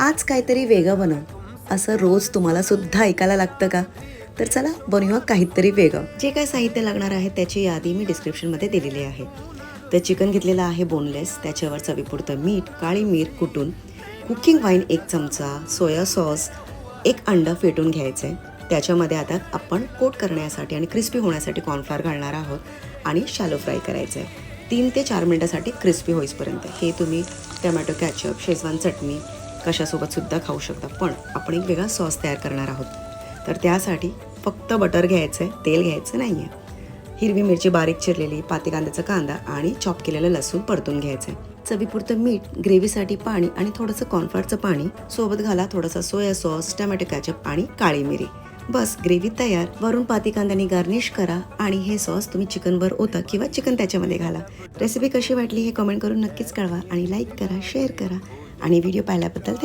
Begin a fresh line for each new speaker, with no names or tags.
आज काहीतरी वेगळं बनव. असं रोज तुम्हाला सुद्धा ऐकायला लागतं का? तर चला बनवूया काहीतरी वेगळं. जे काय साहित्य लागणार आहे त्याची यादी मी डिस्क्रिप्शनमध्ये दिलेली आहे. तर चिकन घेतलेलं आहे बोनलेस त्याच्यावर चवीपुरतं मीठ काळी मीर कुटून. कुकिंग वाईन एक चमचा सोया सॉस एक अंडं फेटून घ्यायचं आहे त्याच्यामध्ये आता आपण कोट करण्यासाठी आणि क्रिस्पी होण्यासाठी कॉर्नफ्लॉर घालणार आहोत आणि शॅलो फ्राय करायचं आहे तीन ते चार मिनटासाठी क्रिस्पी होईपर्यंत हे तुम्ही टमॅटो कॅचअप शेजवान चटणी कशासोबत सुद्धा खाऊ शकता पण आपण एक वेगळा सॉस तयार करणार आहोत. तर त्यासाठी फक्त बटर घ्यायचं आहे तेल घ्यायचं नाही आहे हिरवी मिरची बारीक चिरलेली पाती कांद्याचा कांदा आणि चॉप केलेलं लसूण परतून घ्यायचं आहे चवीपुरतं मीठ ग्रेव्हीसाठी पाणी आणि थोडंसं कॉर्नफ्लॉरचं पाणी सोबत घाला थोडासा सोया सॉस टमॅटो कॅचअप आणि काळी मिरी. बस ग्रेव्ही तयार. वरून पाती कांद्याने गार्निश करा आणि हे सॉस तुम्ही चिकनवर ओता किंवा चिकन त्याच्यामध्ये घाला. रेसिपी कशी वाटली हे कमेंट करून नक्कीच कळवा आणि लाईक करा शेअर करा. आणि व्हिडिओ पाहिल्याबद्दल